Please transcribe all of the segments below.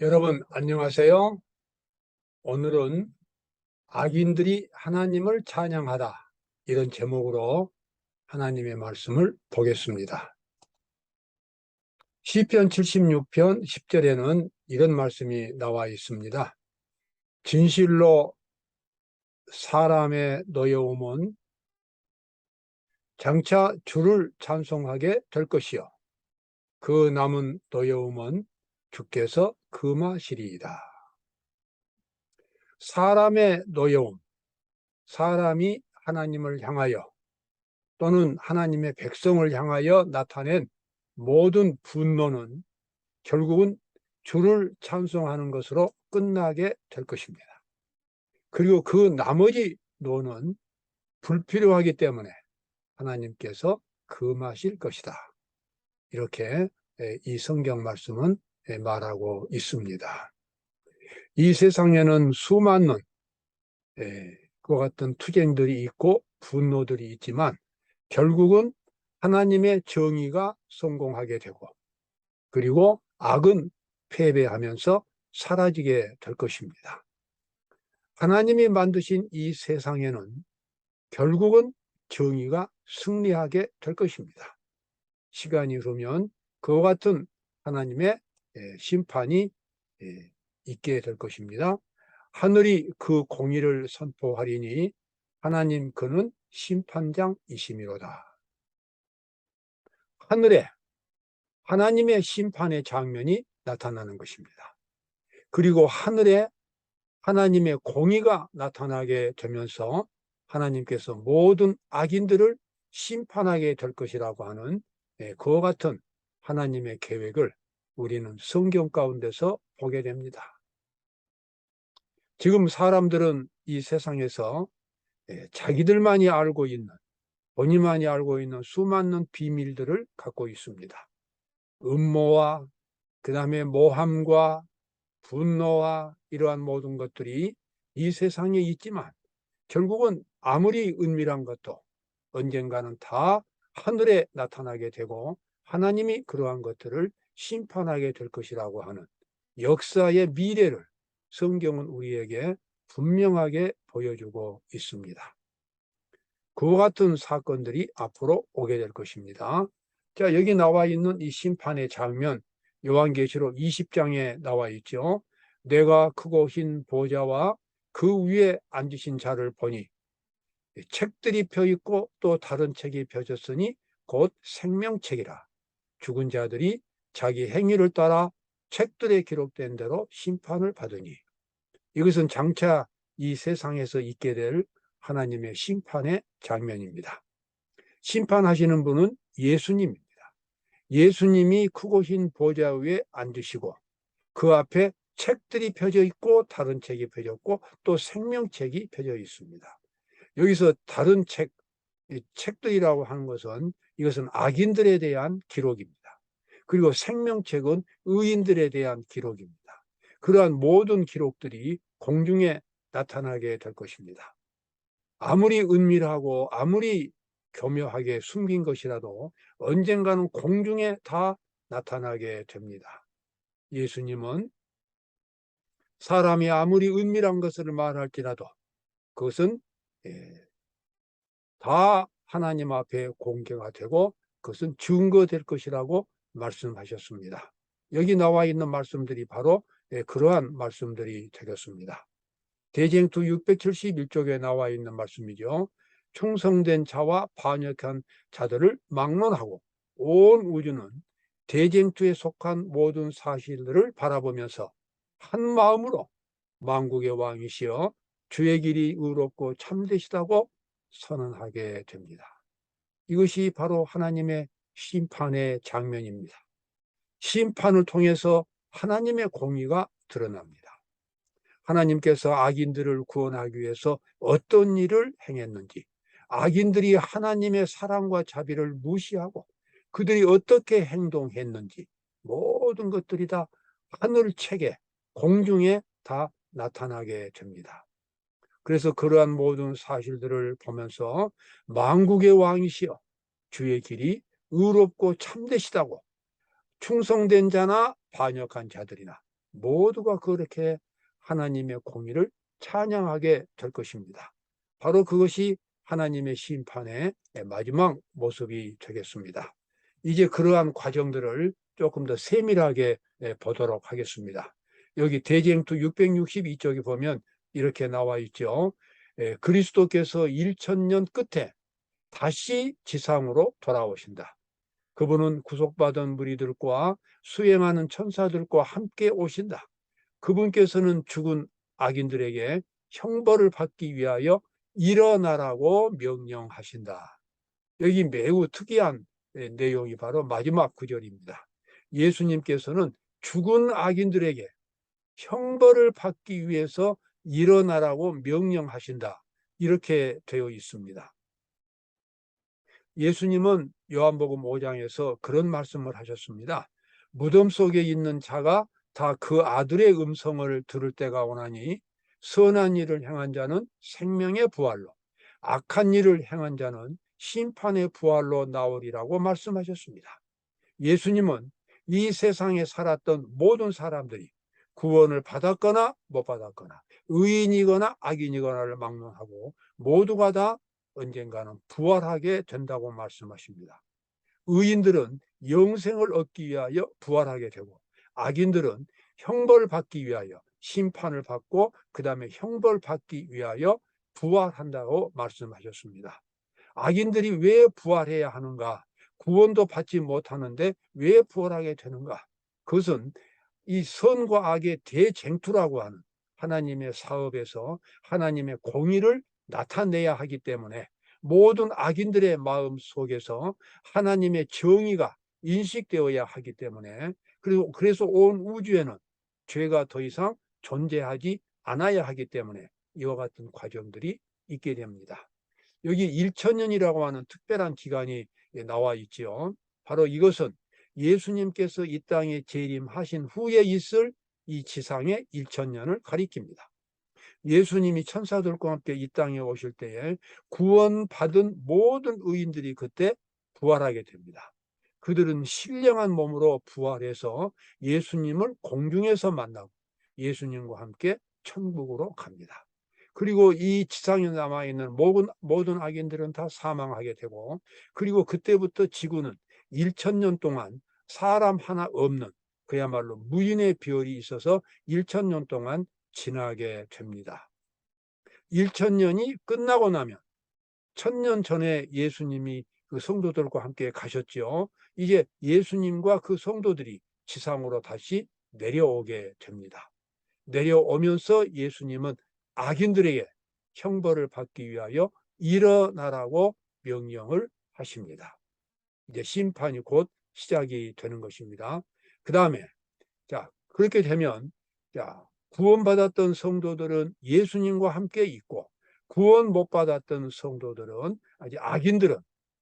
여러분 안녕하세요. 오늘은 악인들이 하나님을 찬양하다 이런 제목으로 하나님의 말씀을 보겠습니다. 시편 76편 10절에는 이런 말씀이 나와 있습니다. 진실로 사람의 노여움은 장차 주를 찬송하게 될 것이요. 그 남은 노여움은 주께서 금하시리이다. 사람의 노여움, 사람이 하나님을 향하여 또는 하나님의 백성을 향하여 나타낸 모든 분노는 결국은 주를 찬송하는 것으로 끝나게 될 것입니다. 그리고 그 나머지 노는 불필요하기 때문에 하나님께서 금하실 것이다. 이렇게 이 성경 말씀은 말하고 있습니다. 이 세상에는 수많은 그와 같은 투쟁들이 있고 분노들이 있지만 결국은 하나님의 정의가 성공하게 되고 그리고 악은 패배하면서 사라지게 될 것입니다. 하나님이 만드신 이 세상에는 결국은 정의가 승리하게 될 것입니다. 시간이 흐르면 그와 같은 하나님의 심판이 있게 될 것입니다. 하늘이 그 공의를 선포하리니 하나님 그는 심판장이시미로다. 하늘에 하나님의 심판의 장면이 나타나는 것입니다. 그리고 하늘에 하나님의 공의가 나타나게 되면서 하나님께서 모든 악인들을 심판하게 될 것이라고 하는 그와 같은 하나님의 계획을 우리는 성경 가운데서 보게 됩니다. 지금 사람들은 이 세상에서 자기들만이 알고 있는 본인만이 알고 있는 수많은 비밀들을 갖고 있습니다. 음모와 그 다음에 모함과 분노와 이러한 모든 것들이 이 세상에 있지만 결국은 아무리 은밀한 것도 언젠가는 다 하늘에 나타나게 되고 하나님이 그러한 것들을 심판하게 될 것이라고 하는 역사의 미래를 성경은 우리에게 분명하게 보여주고 있습니다. 그와 같은 사건들이 앞으로 오게 될 것입니다. 자, 여기 나와 있는 이 심판의 장면, 요한계시록 20장에 나와 있죠. 내가 크고 흰 보좌와 그 위에 앉으신 자를 보니 책들이 펴 있고 또 다른 책이 펴졌으니 곧 생명책이라. 죽은 자들이 자기 행위를 따라 책들에 기록된 대로 심판을 받으니 이것은 장차 이 세상에서 있게 될 하나님의 심판의 장면입니다. 심판하시는 분은 예수님입니다. 예수님이 크고 흰 보좌 위에 앉으시고 그 앞에 책들이 펴져 있고 다른 책이 펴져 있고 또 생명책이 펴져 있습니다. 여기서 다른 책, 책들이라고 하는 것은 이것은 악인들에 대한 기록입니다. 그리고 생명책은 의인들에 대한 기록입니다. 그러한 모든 기록들이 공중에 나타나게 될 것입니다. 아무리 은밀하고 아무리 교묘하게 숨긴 것이라도 언젠가는 공중에 다 나타나게 됩니다. 예수님은 사람이 아무리 은밀한 것을 말할지라도 그것은 예, 다 하나님 앞에 공개가 되고 그것은 증거될 것이라고 말씀하셨습니다. 여기 나와 있는 말씀들이 바로 예, 그러한 말씀들이 되겠습니다. 대쟁투 671쪽에 나와 있는 말씀이죠. 충성된 자와 반역한 자들을 막론하고 온 우주는 대쟁투에 속한 모든 사실들을 바라보면서 한 마음으로 만국의 왕이시여 주의 길이 의롭고 참되시다고 선언하게 됩니다. 이것이 바로 하나님의 심판의 장면입니다. 심판을 통해서 하나님의 공의가 드러납니다. 하나님께서 악인들을 구원하기 위해서 어떤 일을 행했는지, 악인들이 하나님의 사랑과 자비를 무시하고 그들이 어떻게 행동했는지 모든 것들이 다 하늘 책에 공중에 다 나타나게 됩니다. 그래서 그러한 모든 사실들을 보면서 만국의 왕이시여 주의 길이 의롭고 참되시다고 충성된 자나 반역한 자들이나 모두가 그렇게 하나님의 공의를 찬양하게 될 것입니다. 바로 그것이 하나님의 심판의 마지막 모습이 되겠습니다. 이제 그러한 과정들을 조금 더 세밀하게 보도록 하겠습니다. 여기 대쟁투 662쪽에 보면 이렇게 나와 있죠. 그리스도께서 1천년 끝에 다시 지상으로 돌아오신다. 그분은 구속받은 무리들과 수행하는 천사들과 함께 오신다. 그분께서는 죽은 악인들에게 형벌을 받기 위하여 일어나라고 명령하신다. 여기 매우 특이한 내용이 바로 마지막 구절입니다. 예수님께서는 죽은 악인들에게 형벌을 받기 위해서 일어나라고 명령하신다. 이렇게 되어 있습니다. 예수님은 요한복음 5장에서 그런 말씀을 하셨습니다. 무덤 속에 있는 자가 다 그 아들의 음성을 들을 때가 오나니 선한 일을 행한 자는 생명의 부활로 악한 일을 행한 자는 심판의 부활로 나오리라고 말씀하셨습니다. 예수님은 이 세상에 살았던 모든 사람들이 구원을 받았거나 못 받았거나 의인이거나 악인이거나를 막론하고 모두가 다 언젠가는 부활하게 된다고 말씀하십니다. 의인들은 영생을 얻기 위하여 부활하게 되고 악인들은 형벌 받기 위하여 심판을 받고 그 다음에 형벌 받기 위하여 부활한다고 말씀하셨습니다. 악인들이 왜 부활해야 하는가? 구원도 받지 못하는데 왜 부활하게 되는가? 그것은 이 선과 악의 대쟁투라고 하는 하나님의 사업에서 하나님의 공의를 나타내야 하기 때문에 모든 악인들의 마음 속에서 하나님의 정의가 인식되어야 하기 때문에 그리고 그래서 온 우주에는 죄가 더 이상 존재하지 않아야 하기 때문에 이와 같은 과정들이 있게 됩니다. 여기 1천년이라고 하는 특별한 기간이 나와 있지요. 바로 이것은 예수님께서 이 땅에 재림하신 후에 있을 이 지상의 1천년을 가리킵니다. 예수님이 천사들과 함께 이 땅에 오실 때에 구원받은 모든 의인들이 그때 부활하게 됩니다. 그들은 신령한 몸으로 부활해서 예수님을 공중에서 만나고 예수님과 함께 천국으로 갑니다. 그리고 이 지상에 남아있는 모든, 모든 악인들은 다 사망하게 되고 그리고 그때부터 지구는 1천년 동안 사람 하나 없는 그야말로 무인의 비열이 있어서 1천년 동안 지나게 됩니다. 1천년이 끝나고 나면 천년 전에 예수님이 그 성도들과 함께 가셨죠. 이제 예수님과 그 성도들이 지상으로 다시 내려오게 됩니다. 내려오면서 예수님은 악인들에게 형벌을 받기 위하여 일어나라고 명령을 하십니다. 이제 심판이 곧 시작이 되는 것입니다. 그 다음에 자 그렇게 되면 자 구원받았던 성도들은 예수님과 함께 있고 구원 못 받았던 성도들은 아직 악인들은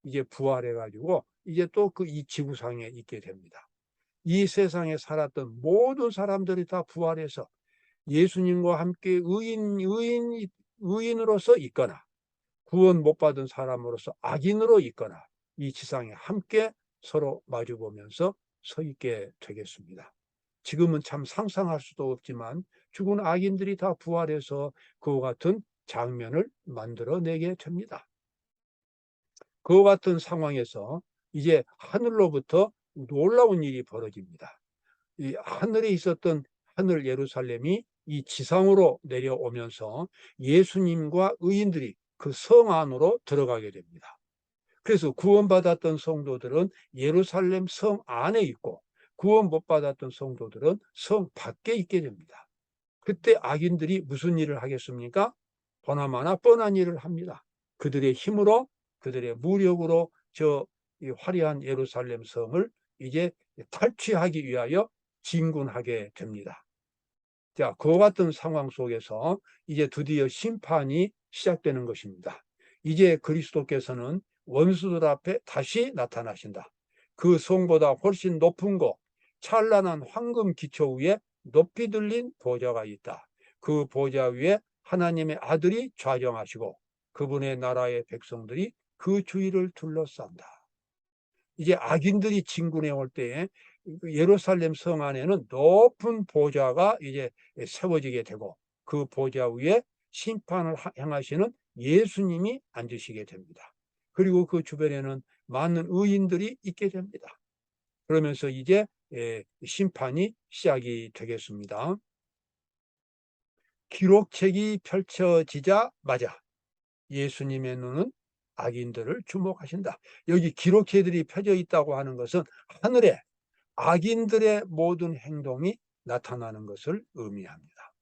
이제 부활해 가지고 이제 또 그 이 지구상에 있게 됩니다. 이 세상에 살았던 모든 사람들이 다 부활해서 예수님과 함께 의인 의인 의인으로서 있거나 구원 못 받은 사람으로서 악인으로 있거나 이 지상에 함께 서로 마주 보면서 서 있게 되겠습니다. 지금은 참 상상할 수도 없지만 죽은 악인들이 다 부활해서 그와 같은 장면을 만들어내게 됩니다. 그와 같은 상황에서 이제 하늘로부터 놀라운 일이 벌어집니다. 이 하늘에 있었던 하늘 예루살렘이 이 지상으로 내려오면서 예수님과 의인들이 그 성 안으로 들어가게 됩니다. 그래서 구원받았던 성도들은 예루살렘 성 안에 있고 구원 못 받았던 성도들은 성 밖에 있게 됩니다. 그때 악인들이 무슨 일을 하겠습니까? 보나마나 뻔한 일을 합니다. 그들의 힘으로 그들의 무력으로 저 화려한 예루살렘 성을 이제 탈취하기 위하여 진군하게 됩니다. 자, 그와 같은 상황 속에서 이제 드디어 심판이 시작되는 것입니다. 이제 그리스도께서는 원수들 앞에 다시 나타나신다. 그 성보다 훨씬 높은 곳, 찬란한 황금 기초 위에 높이 들린 보좌가 있다. 그 보좌 위에 하나님의 아들이 좌정하시고 그분의 나라의 백성들이 그 주위를 둘러싼다. 이제 악인들이 진군해 올 때에 그 예루살렘 성 안에는 높은 보좌가 이제 세워지게 되고 그 보좌 위에 심판을 행하시는 예수님이 앉으시게 됩니다. 그리고 그 주변에는 많은 의인들이 있게 됩니다. 그러면서 이제 예, 심판이 시작이 되겠습니다. 기록책이 펼쳐지자마자 예수님의 눈은 악인들을 주목하신다. 여기 기록체들이 펴져 있다고 하는 것은 하늘에 악인들의 모든 행동이 나타나는 것을 의미합니다.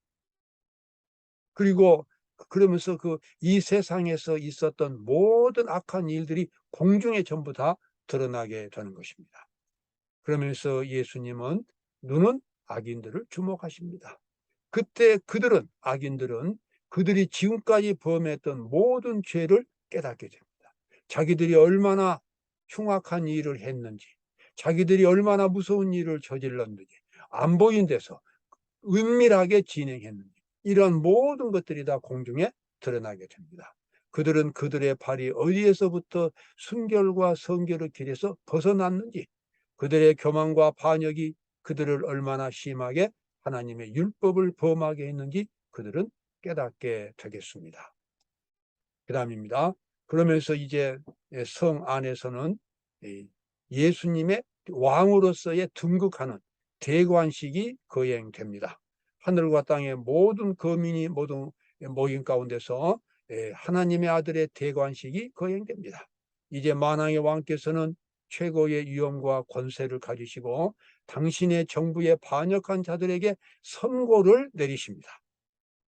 그리고 그러면서 그 이 세상에서 있었던 모든 악한 일들이 공중에 전부 다 드러나게 되는 것입니다. 그러면서 예수님은 눈은 악인들을 주목하십니다. 그때 그들은 악인들은 그들이 지금까지 범했던 모든 죄를 깨닫게 됩니다. 자기들이 얼마나 흉악한 일을 했는지, 자기들이 얼마나 무서운 일을 저질렀는지, 안 보인 데서 은밀하게 진행했는지, 이런 모든 것들이 다 공중에 드러나게 됩니다. 그들은 그들의 발이 어디에서부터 순결과 성결의 길에서 벗어났는지, 그들의 교만과 반역이 그들을 얼마나 심하게 하나님의 율법을 범하게 했는지 그들은 깨닫게 되겠습니다. 그 다음입니다. 그러면서 이제 성 안에서는 예수님의 왕으로서의 등극하는 대관식이 거행됩니다. 하늘과 땅의 모든 거민이 모든 모임 가운데서 하나님의 아들의 대관식이 거행됩니다. 이제 만왕의 왕께서는 최고의 위엄과 권세를 가지시고 당신의 정부에 반역한 자들에게 선고를 내리십니다.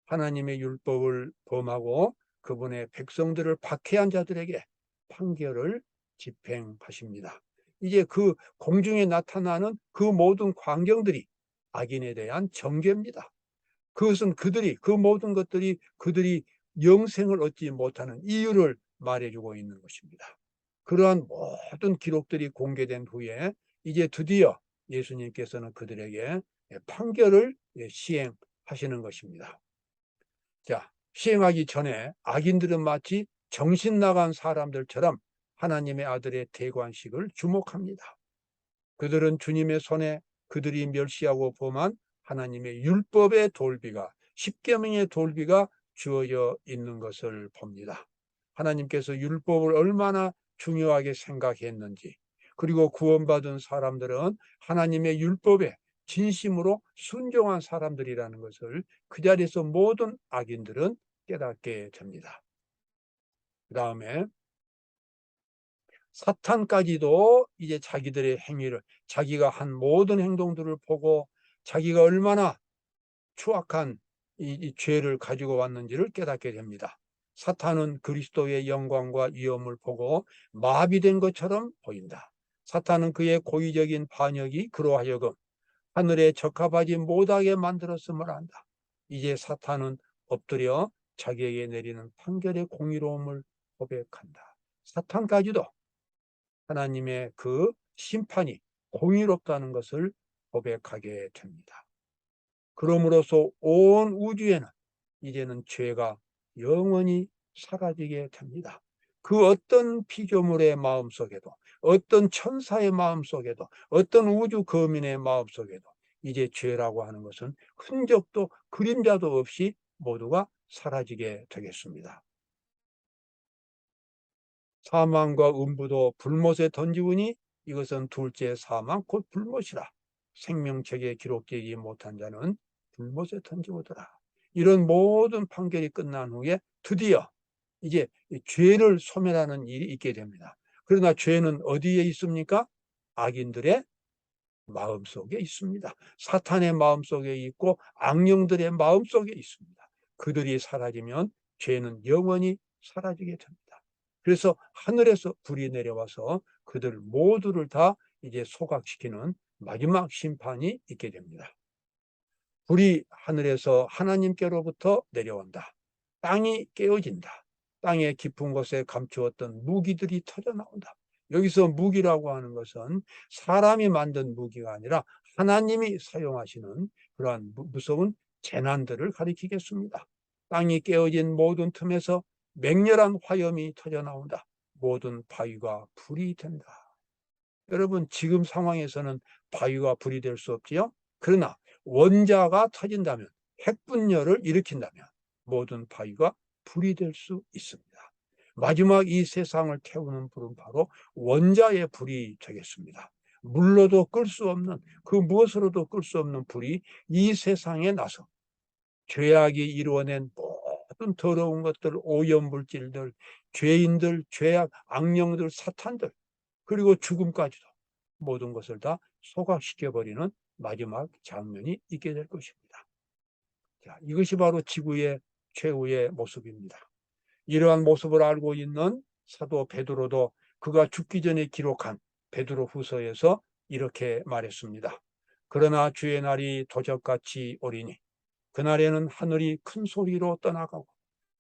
하나님의 율법을 범하고 그분의 백성들을 박해한 자들에게 판결을 집행하십니다. 이제 그 공중에 나타나는 그 모든 광경들이 악인에 대한 정죄입니다. 그것은 그들이 그 모든 것들이 그들이 영생을 얻지 못하는 이유를 말해주고 있는 것입니다. 그러한 모든 기록들이 공개된 후에 이제 드디어 예수님께서는 그들에게 판결을 시행하시는 것입니다. 자, 시행하기 전에 악인들은 마치 정신 나간 사람들처럼 하나님의 아들의 대관식을 주목합니다. 그들은 주님의 손에 그들이 멸시하고 범한 하나님의 율법의 돌비가 십계명의 돌비가 주어져 있는 것을 봅니다. 하나님께서 율법을 얼마나 중요하게 생각했는지 그리고 구원받은 사람들은 하나님의 율법에 진심으로 순종한 사람들이라는 것을 그 자리에서 모든 악인들은 깨닫게 됩니다. 그 다음에 사탄까지도 이제 자기들의 행위를 자기가 한 모든 행동들을 보고 자기가 얼마나 추악한 이, 이 죄를 가지고 왔는지를 깨닫게 됩니다. 사탄은 그리스도의 영광과 위엄을 보고 마비된 것처럼 보인다. 사탄은 그의 고의적인 반역이 그로 하여금 하늘에 적합하지 못하게 만들었음을 안다. 이제 사탄은 엎드려 자기에게 내리는 판결의 공의로움을 고백한다. 사탄까지도 하나님의 그 심판이 공의롭다는 것을 고백하게 됩니다. 그러므로서 온 우주에는 이제는 죄가 영원히 사라지게 됩니다. 그 어떤 피조물의 마음 속에도 어떤 천사의 마음 속에도 어떤 우주 거민의 마음 속에도 이제 죄라고 하는 것은 흔적도 그림자도 없이 모두가 사라지게 되겠습니다. 사망과 음부도 불못에 던지우니 이것은 둘째 사망 곧 불못이라 생명책에 기록되지 못한 자는 불못에 던지우더라. 이런 모든 판결이 끝난 후에 드디어 이제 죄를 소멸하는 일이 있게 됩니다. 그러나 죄는 어디에 있습니까? 악인들의 마음 속에 있습니다. 사탄의 마음 속에 있고 악령들의 마음 속에 있습니다. 그들이 사라지면 죄는 영원히 사라지게 됩니다. 그래서 하늘에서 불이 내려와서 그들 모두를 다 이제 소각시키는 마지막 심판이 있게 됩니다. 불이 하늘에서 하나님께로부터 내려온다. 땅이 깨어진다. 땅의 깊은 곳에 감추었던 무기들이 터져 나온다. 여기서 무기라고 하는 것은 사람이 만든 무기가 아니라 하나님이 사용하시는 그러한 무서운 재난들을 가리키겠습니다. 땅이 깨어진 모든 틈에서 맹렬한 화염이 터져 나온다. 모든 바위가 불이 된다. 여러분 지금 상황에서는 바위가 불이 될 수 없지요. 그러나 원자가 터진다면 핵분열을 일으킨다면 모든 바위가 불이 될 수 있습니다. 마지막 이 세상을 태우는 불은 바로 원자의 불이 되겠습니다. 물로도 끌 수 없는 그 무엇으로도 끌 수 없는 불이 이 세상에 나서 죄악이 이루어낸 모든 더러운 것들, 오염물질들, 죄인들, 죄악, 악령들, 사탄들, 그리고 죽음까지도 모든 것을 다 소각시켜버리는 마지막 장면이 있게 될 것입니다. 자, 이것이 바로 지구의 최후의 모습입니다. 이러한 모습을 알고 있는 사도 베드로도 그가 죽기 전에 기록한 베드로 후서에서 이렇게 말했습니다. 그러나 주의 날이 도적같이 오리니 그날에는 하늘이 큰 소리로 떠나가고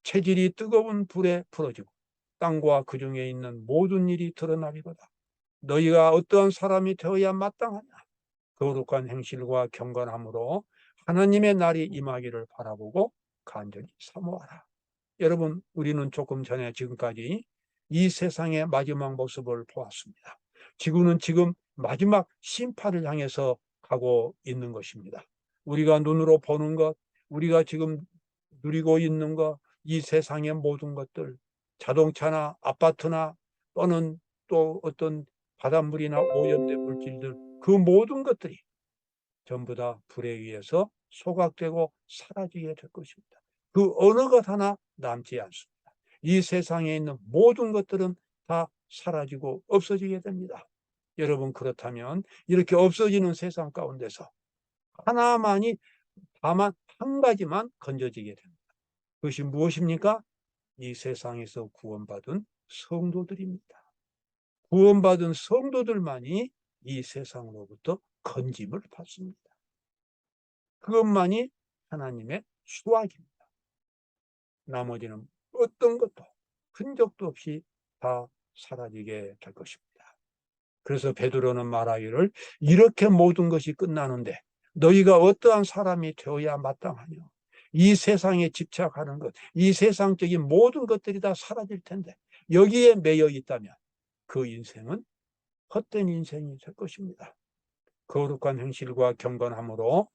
체질이 뜨거운 불에 풀어지고 땅과 그 중에 있는 모든 일이 드러나리로다. 너희가 어떠한 사람이 되어야 마땅하냐? 거룩한 행실과 경건함으로 하나님의 날이 임하기를 바라보고 간절히 사모하라. 여러분, 우리는 조금 전에 지금까지 이 세상의 마지막 모습을 보았습니다. 지구는 지금 마지막 심판을 향해서 가고 있는 것입니다. 우리가 눈으로 보는 것, 우리가 지금 누리고 있는 것, 이 세상의 모든 것들, 자동차나 아파트나 또는 또 어떤 바닷물이나 오염된 물질들, 그 모든 것들이 전부 다 불에 의해서 소각되고 사라지게 될 것입니다. 그 어느 것 하나 남지 않습니다. 이 세상에 있는 모든 것들은 다 사라지고 없어지게 됩니다. 여러분 그렇다면 이렇게 없어지는 세상 가운데서 하나만이 다만 한 가지만 건져지게 됩니다. 그것이 무엇입니까? 이 세상에서 구원받은 성도들입니다. 구원받은 성도들만이 이 세상으로부터 건짐을 받습니다. 그것만이 하나님의 수확입니다. 나머지는 어떤 것도 흔적도 없이 다 사라지게 될 것입니다. 그래서 베드로는 말하기를 이렇게 모든 것이 끝나는데 너희가 어떠한 사람이 되어야 마땅하냐. 이 세상에 집착하는 것, 이 세상적인 모든 것들이 다 사라질 텐데 여기에 매여 있다면 그 인생은 헛된 인생이 될 것입니다. 거룩한 행실과 경건함으로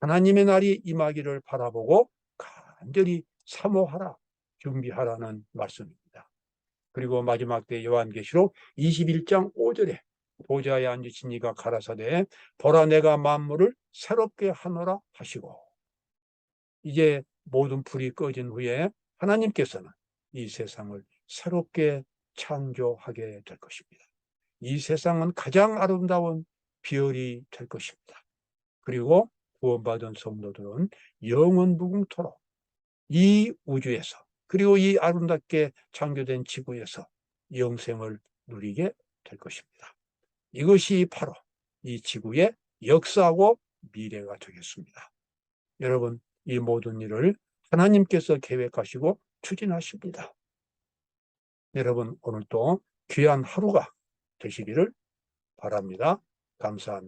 하나님의 날이 임하기를 바라보고 간절히 사모하라, 준비하라는 말씀입니다. 그리고 마지막 때 요한계시록 21장 5절에 보좌에 앉으신 이가 가라사대 보라 내가 만물을 새롭게 하노라 하시고 이제 모든 불이 꺼진 후에 하나님께서는 이 세상을 새롭게 창조하게 될 것입니다. 이 세상은 가장 아름다운 비열이 될 것입니다. 그리고 구원받은 성도들은 영원 무궁토록 이 우주에서 그리고 이 아름답게 창조된 지구에서 영생을 누리게 될 것입니다. 이것이 바로 이 지구의 역사하고 미래가 되겠습니다. 여러분, 이 모든 일을 하나님께서 계획하시고 추진하십니다. 여러분, 오늘도 귀한 하루가 되시기를 바랍니다. 감사합니다.